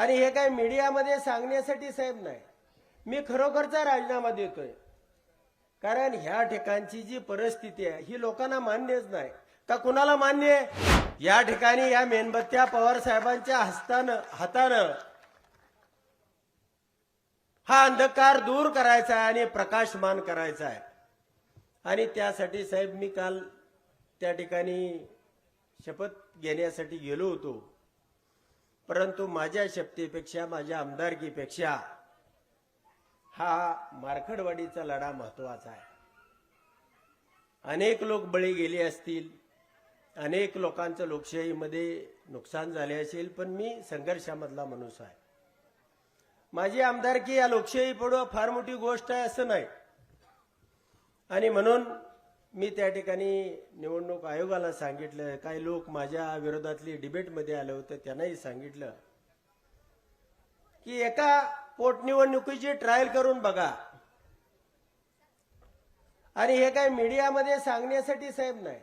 आणि हे काय मीडियामध्ये सांगण्यासाठी साहेब नाही. मी खरोखरचा राजीनामा देतोय. कारण ह्या ठिकाणची जी परिस्थिती आहे ही लोकांना मान्यच नाही. का कुणाला मान्य आहे? या ठिकाणी या मेणबत्त्या पवार साहेबांच्या हस्तानं हातानं हा अंधकार दूर करायचा आहे आणि प्रकाशमान करायचा आहे. आणि त्यासाठी साहेब मी काल त्या ठिकाणी शपथ घेण्यासाठी गेलो होतो. परंतु माझ्या शक्तीपेक्षा माझ्या आमदारकीपेक्षा हा मारखडवाडीचा लढा महत्त्वाचा आहे. अनेक लोक बळी गेले असतील अनेक लोकांचं लोकशाहीमध्ये नुकसान झाले असेल पण मी संघर्षामधला माणूस आहे. माझी आमदारकी या लोकशाही पुढं फार मोठी गोष्ट आहे असं नाही. आणि म्हणून मी त्या ठिकाणी निवडणूक आयोगाला सांगितलं काही लोक माझ्या विरोधातली डिबेटमध्ये आले होते त्यांनाही सांगितलं की एका पोटनिवडणुकीची ट्रायल करून बघा. आणि हे काय मीडियामध्ये सांगण्यासाठी साहेब नाही.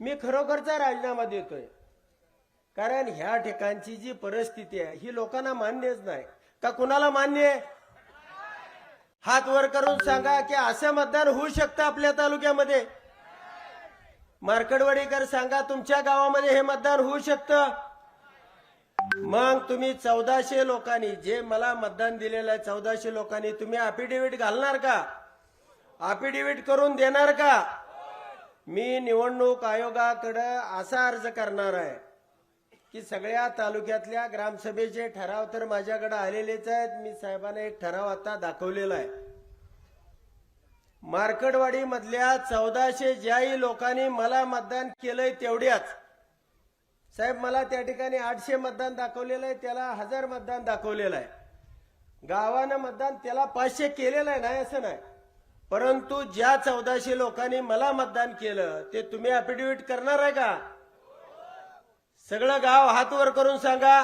मी खरोखरचा राजीनामा देतोय. कारण ह्या ठिकाणची जी परिस्थिती आहे ही लोकांना मान्यच नाही. का कुणाला मान्य आहे? हात वर करून सांगा की असं मतदान होऊ शकतं आपल्या तालुक्यामध्ये? मार्कडवाडीकर सांगा तुमच्या गावामध्ये हे मतदान होऊ शकतं? मग तुम्ही चौदाशे लोकांनी जे मला मतदान दिलेलं आहे चौदाशे लोकांनी तुम्ही अफिडेव्हिट घालणार का? अफिडेव्हिट करून देणार का? मी निवडणूक आयोगाकडं असा अर्ज करणार आहे. की सगळ्या तालुक्यातल्या ग्रामसभेचे ठराव तर माझ्याकडे आलेलेच आहेत. मी साहेबांना एक ठराव आता दाखवलेला आहे. मार्कडवाडी मधल्या चौदाशे ज्याही लोकांनी मला मतदान केलंय तेवढ्याच. साहेब मला त्या ठिकाणी आठशे मतदान दाखवलेलं आहे त्याला हजार मतदान दाखवलेलं आहे. गावानं मतदान त्याला पाचशे केलेलं आहे नाही असं नाही. परंतु ज्या चौदाशे लोकांनी मला मतदान केलं ते तुम्ही अफिडेव्हिट करणार आहे का? सगळं गाव हात वर करून सांगा.